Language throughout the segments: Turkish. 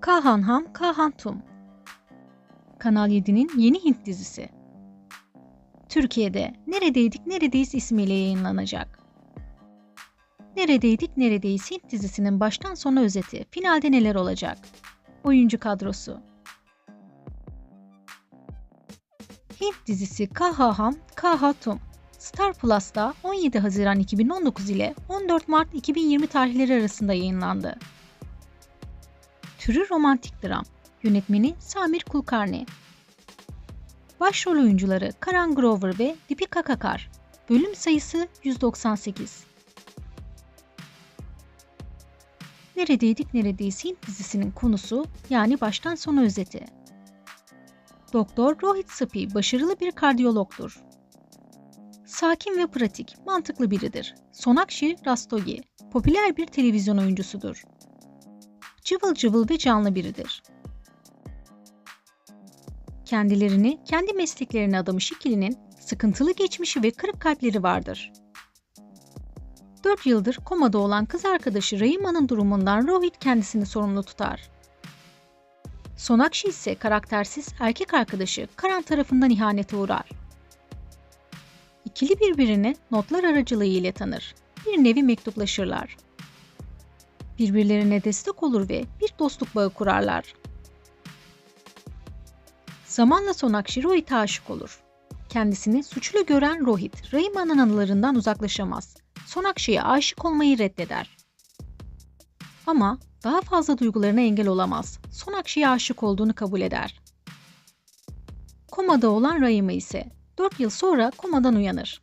Kahan Ham Kahan Tum Kanal 7'nin yeni Hint dizisi. Türkiye'de Neredeydik Neredeyiz ismiyle yayınlanacak. Neredeydik Neredeyiz Hint dizisinin baştan sona özeti. Finalde neler olacak? Oyuncu kadrosu. Hint dizisi Kaha Ham Kaha Tum. Star Plus'ta 17 Haziran 2019 ile 14 Mart 2020 tarihleri arasında yayınlandı. Türü romantik dram. Yönetmeni Samir Kulkarni. Başrol oyuncuları Karan Grover ve Deepika Kakar. Bölüm sayısı 198. Neredeydik Neredeyiz Hint dizisinin konusu yani baştan sona özeti. Doktor Rohit Sapi başarılı bir kardiyologdur. Sakin ve pratik, mantıklı biridir. Sonakshi Rastogi popüler bir televizyon oyuncusudur cıvıl cıvıl ve canlı biridir. Kendilerini kendi mesleklerine adamış ikilinin sıkıntılı geçmişi ve kırık kalpleri vardır. 4 yıldır komada olan kız arkadaşı Rahima'nın durumundan Rohit kendisini sorumlu tutar. Sonakshi ise karaktersiz erkek arkadaşı Karan tarafından ihanete uğrar. İkili birbirini notlar aracılığı ile tanır. Bir nevi mektuplaşırlar birbirlerine destek olur ve bir dostluk bağı kurarlar. Zamanla Sonakshi Rohit'e aşık olur. Kendisini suçlu gören Rohit, Rahima'nın anılarından uzaklaşamaz. Sonakshi'ye aşık olmayı reddeder. Ama daha fazla duygularına engel olamaz. Sonakshi'ye aşık olduğunu kabul eder. Komada olan Rahima ise 4 yıl sonra komadan uyanır.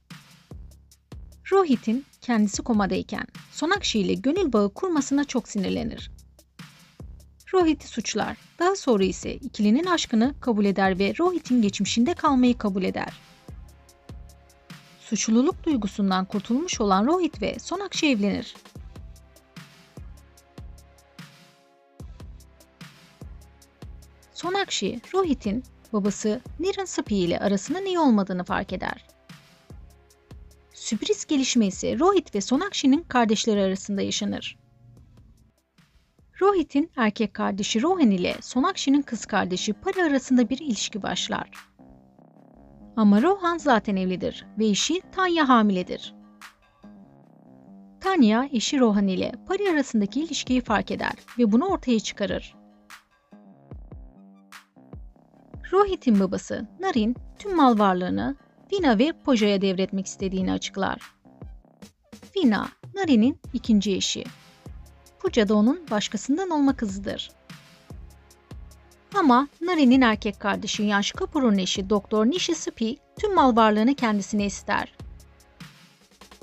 Rohit'in kendisi komadayken Sonakshi ile gönül bağı kurmasına çok sinirlenir. Rohit'i suçlar. Daha sonra ise ikilinin aşkını kabul eder ve Rohit'in geçmişinde kalmayı kabul eder. Suçluluk duygusundan kurtulmuş olan Rohit ve Sonakshi evlenir. Sonakshi, Rohit'in babası Niran Sapi ile arasının iyi olmadığını fark eder. Sürpriz gelişme ise Rohit ve Sonakshi'nin kardeşleri arasında yaşanır. Rohit'in erkek kardeşi Rohan ile Sonakshi'nin kız kardeşi Pari arasında bir ilişki başlar. Ama Rohan zaten evlidir ve eşi Tanya hamiledir. Tanya eşi Rohan ile Pari arasındaki ilişkiyi fark eder ve bunu ortaya çıkarır. Rohit'in babası Narin tüm mal varlığını Vina ve Poja'ya devretmek istediğini açıklar. Vina, Nari'nin ikinci eşi. Puja da onun başkasından olma kızıdır. Ama Nari'nin erkek kardeşi Yansh Kapoor'un eşi Doktor Nishi Sipi tüm mal varlığını kendisine ister.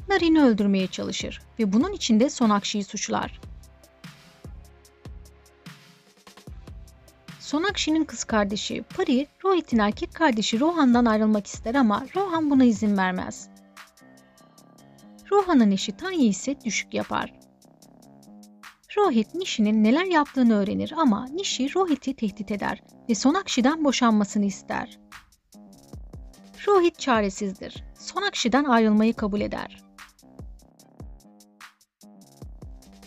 Narin'i öldürmeye çalışır ve bunun için de Sonakshi'yi suçlar. Sonakshi'nin kız kardeşi Pari, Rohit'in erkek kardeşi Rohan'dan ayrılmak ister ama Rohan buna izin vermez. Rohan'ın eşi Tanya ise düşük yapar. Rohit Nishi'nin neler yaptığını öğrenir ama Nishi Rohit'i tehdit eder ve Sonakshi'den boşanmasını ister. Rohit çaresizdir. Sonakshi'den ayrılmayı kabul eder.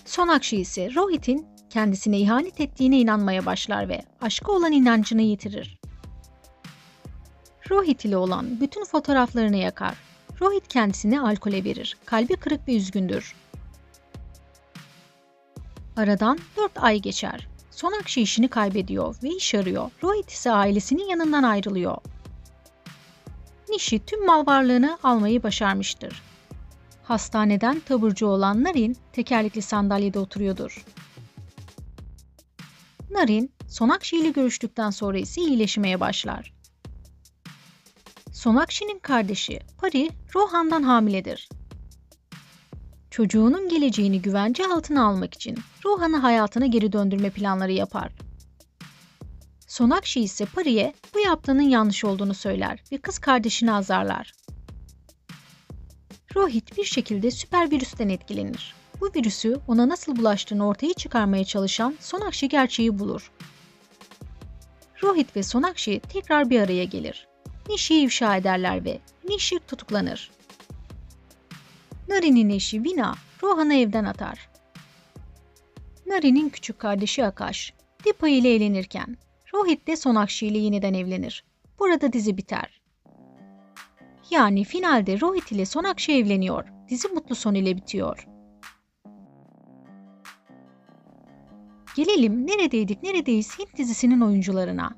Sonakshi ise Rohit'in kendisine ihanet ettiğine inanmaya başlar ve aşka olan inancını yitirir. Rohit ile olan bütün fotoğraflarını yakar. Rohit kendisini alkole verir. Kalbi kırık ve üzgündür. Aradan 4 ay geçer. Sonakşi işini kaybediyor ve iş arıyor. Rohit ise ailesinin yanından ayrılıyor. Nishi tüm mal varlığını almayı başarmıştır. Hastaneden taburcu olan Narin tekerlekli sandalyede oturuyordur. Narin, Sonakşi ile görüştükten sonra ise iyileşmeye başlar. Sonakşi'nin kardeşi Pari, Rohan'dan hamiledir. Çocuğunun geleceğini güvence altına almak için Rohan'ı hayatına geri döndürme planları yapar. Sonakşi ise Pari'ye bu yaptığının yanlış olduğunu söyler ve kız kardeşini azarlar. Rohit bir şekilde süper virüsten etkilenir bu virüsü ona nasıl bulaştığını ortaya çıkarmaya çalışan Sonakşi gerçeği bulur. Rohit ve Sonakshi tekrar bir araya gelir. Nishi'yi ifşa ederler ve Nishi tutuklanır. Nari'nin eşi Vina, Rohan'ı evden atar. Nari'nin küçük kardeşi Akash, Dipa ile eğlenirken Rohit de Sonakshi ile yeniden evlenir. Burada dizi biter. Yani finalde Rohit ile Sonakshi evleniyor. Dizi mutlu son ile bitiyor. Gelelim Neredeydik Neredeyiz Hint dizisinin oyuncularına.